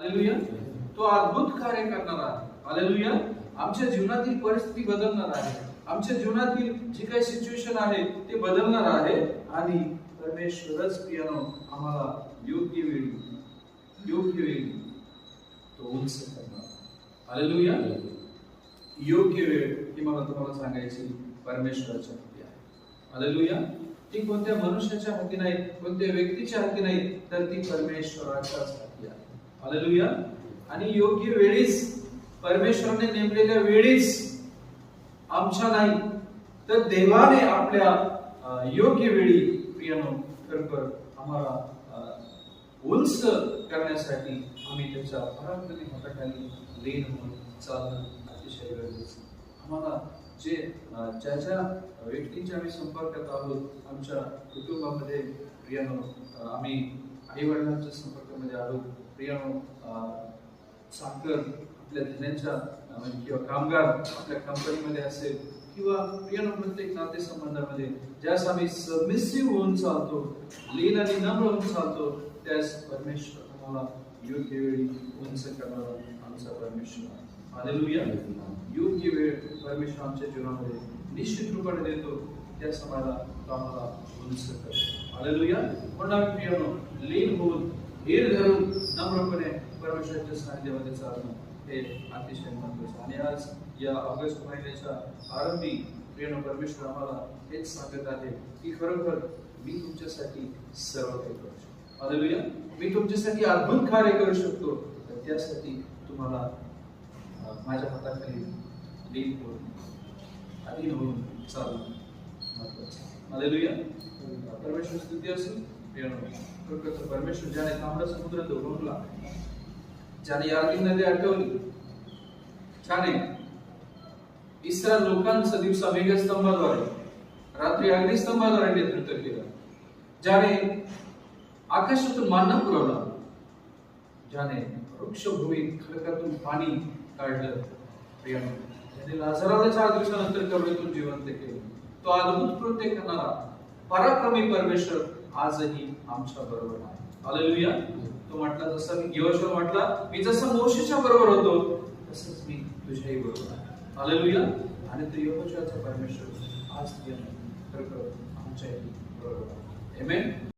Hallelujah तो अद्भुत कार्य करणार आहे. हालेलुया आमच्या जीवनातील परिस्थिती बदलणार आहे. आमच्या जीवनातील जे काही सिच्युएशन आहे ते बदलणार आहे. आणि परमेश्वरच पियानो आम्हाला योग्य वेळी योग्य वेळी तो उंच करणार. हालेलुया योग्य वेळ ही मला तुम्हाला सांगायची परमेश्वराच्या हाती आहे. हालेलुया ती कोणत्या मनुष्याच्या हाती नाही कोणत्या व्यक्तीच्या हाती नाही तर ती परमेश्वराच्याच हाती आहे. हालेलुया आणि योग्य वेळीच परमेश्वराने नेमलेल्या वेळीच आमच्या नाही तर देवाने आपल्या योग्य वेळी प्रियानो खरखर आम्हाला उंच करण्यासाठी आम्ही त्याच्या पराक्रमी हाताखाली लीन होऊन चालणं अतिशय गरजेचं आम्हाला जे ज्या ज्या व्यक्तींच्या आम्ही संपर्कात आहोत आमच्या कुटुंबामध्ये प्रियानो आम्ही आई वडिलांच्या संपर्कामध्ये आलो. प्रियानो अं, साखर आपल्या धन्याच्या किंवा कामगार आपल्या कंपनीमध्ये असेल किंवा प्रियानो प्रत्येक नातेसंबंधामध्ये ज्यास आम्ही सबमिसिव्ह होऊन चालतो लीन आणि नम्र होऊन चालतो त्यास परमेश्वर आम्हाला योग्य वेळी उंच करणारा आमचा परमेश्वर आहे. हालेलुया योग्य वेळ परमेश्वर आमच्या जीवनामध्ये निश्चित रूपाने देतो. त्या समाला कामाला आम्हाला करतो हालेलुया म्हणून प्रियानो लीन होऊन धीर धरून नम्रपणे परमेश्वराच्या सानिध्यामध्ये चालणं हे अतिशय महत्वाचं आणि आज या ऑगस्ट महिन्याच्या आरंभी प्रियनो परमेश्वर आम्हाला हेच सांगत आहे की खरोखर मी तुमच्यासाठी सर्व काही करू शकतो हालेलुया मी तुमच्यासाठी अद्भुत कार्य करू शकतो तर त्यासाठी तुम्हाला माझ्या हाताखाली लीन होऊन अधीन होऊन चालणं महत्वाचं आहे. हालेलुया. परमेश्वर स्तुती असेल प्रियानो खरोखर परमेश्वर ज्याने तांबडा समुद्र दोघवला ज्याने यार्दी नदी आठवली छाने आहे इस्रायल लोकांचा दिवसा मेघस्तंभाद्वारे रात्री अग्निस्तंभाद्वारे नेतृत्व केलं. ज्याने आकाशातून मानना पुरवला. ज्याने वृक्षभूमीत खडकातून पाणी काढलं. प्रियानो ज्याने लाजराला चार दिवसानंतर कवळीतून जिवंत केलं. तो अद्भुत कृत्य करणारा पराक्रमी परमेश्वर आजही आमच्या बरोबर आहे. हालेलुया तो म्हटला जसं मी गियोशो म्हटला मी जसं मोशीच्या बरोबर होतो तसंच मी तुझ्याही बरोबर आहे. हालेलुया आणि तो यहोशूआचा परमेश्वर आज आमच्या आमच्याही बरोबर आहे.